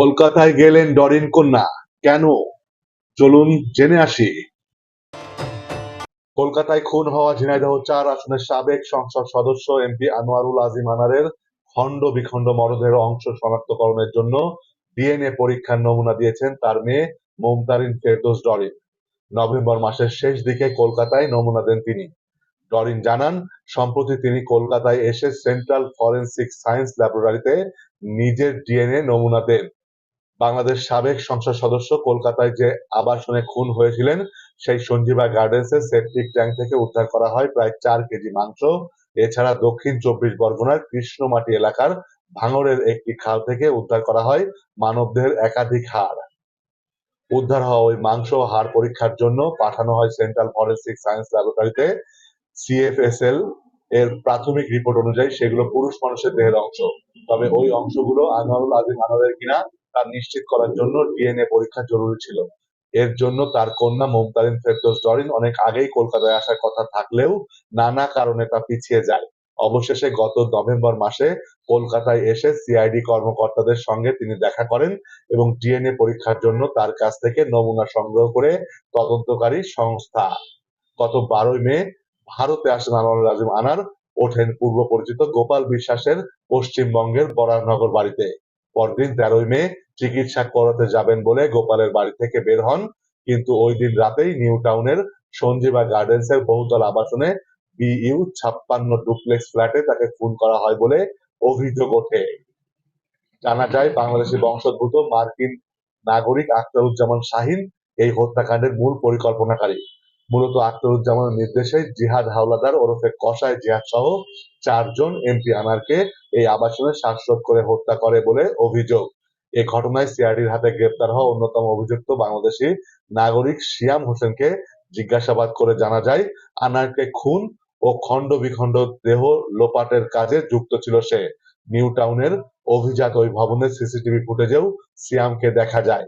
কলকাতায় গেলেন ডরিন কন্যা। কেন? চলুন জেনে আসি। কলকাতায় খুন হওয়া ঝিনাইদহ চার আসনের সাবেক সংসদ সদস্য এমপি আনোয়ারুল আজিম আনারের খণ্ড বিখণ্ড মরদের অংশ শনাক্তকরণের জন্য ডিএনএ পরীক্ষার নমুনা দিয়েছেন তার মেয়ে মমতারিন ফেরদৌস ডরিন। নভেম্বর মাসের শেষ দিকে কলকাতায় নমুনা দেন তিনি। ডরিন জানান, সম্প্রতি তিনি কলকাতায় এসে সেন্ট্রাল ফরেনসিক সায়েন্স ল্যাবরেটরিতে নিজের ডিএনএ নমুনা দেন। বাংলাদেশ সাবেক সংসদ সদস্য কলকাতায় যে আবাসনে খুন হয়েছিলেন, সেই সঞ্জীবা গার্ডেন্সের সেপটিক ট্যাঙ্ক থেকে উদ্ধার করা হয় প্রায় চার কেজি মাংস। এছাড়া দক্ষিণ চব্বিশ পরগনার কৃষ্ণমাটি এলাকার ভাঙড়ের একটি খাল থেকে উদ্ধার করা হয় মানবদেহের একাধিক হাড়। উদ্ধার হওয়া ওই মাংস হাড় পরীক্ষার জন্য পাঠানো হয় সেন্ট্রাল ফরেনসিক সায়েন্স ল্যাবরেটরিতে। সিএফএসএল এর প্রাথমিক রিপোর্ট অনুযায়ী সেগুলো পুরুষ মানুষের দেহের অংশ। তবে ওই অংশগুলো আনোয়ারুল আজিম আনোয়ারের কিনা তা নিশ্চিত করার জন্য ডিএনএ পরীক্ষা জরুরি ছিল। এর জন্য তার কন্যা মমতারিন ফেরদৌস ডরিন অনেক আগেই কলকাতায় আসার কথা থাকলেও নানা কারণে তা পিছিয়ে যায়। অবশেষে গত নভেম্বর মাসে কলকাতায় এসে সিআইডি কর্মকর্তাদের সঙ্গে তিনি দেখা করেন এবং ডিএনএ পরীক্ষার জন্য তার কাছ থেকে নমুনা সংগ্রহ করে তদন্তকারী সংস্থা গত বারোই মে ভারতে আসেন আনোয়ারুল আজিম আনার, ওঠেন পূর্ব পরিচিত গোপাল বিশ্বাসের পশ্চিমবঙ্গের বরানগর বাড়িতে। পরদিন তেরোই মে চিকিৎসা করাতে যাবেন বলে গোপালের বাড়ি থেকে বের হন। কিন্তু ওই দিন রাতেই নিউ টাউনের সঞ্জীবা গার্ডেন্সের বহুতল আবাসনে বিইউ ছাপ্পান্ন ডুপ্লেক্স ফ্ল্যাটে তাকে খুন করা হয় বলে অভিযোগ ওঠে। জানা যায়, বাংলাদেশি বংশোদ্ভূত মার্কিন নাগরিক আখতারুজ্জামান শাহিন এই হত্যাকাণ্ডের মূল পরিকল্পনাকারী। মূলত আখতারুজ্জামানের নির্দেশে জিহাদ হাওলাদার ওরফে কসাই জিহাদ সহ চারজন এমপি আনারকে এই আবাসনে শ্বাসরোধ করে হত্যা করে বলে অভিযোগ। এ ঘটনায় সিআইডির হাতে গ্রেপ্তার হওয়া অন্যতম অভিযুক্ত বাংলাদেশি নাগরিক শিয়াম হোসেনকে জিজ্ঞাসাবাদ করে জানা যায়, আনারকে খুন ও খণ্ড বিখণ্ড দেহ লোপাটের কাজে যুক্ত ছিল সে। নিউ টাউনের অভিজাত ওই ভবনের সিসিটিভি ফুটেজেও সিয়ামকে দেখা যায়।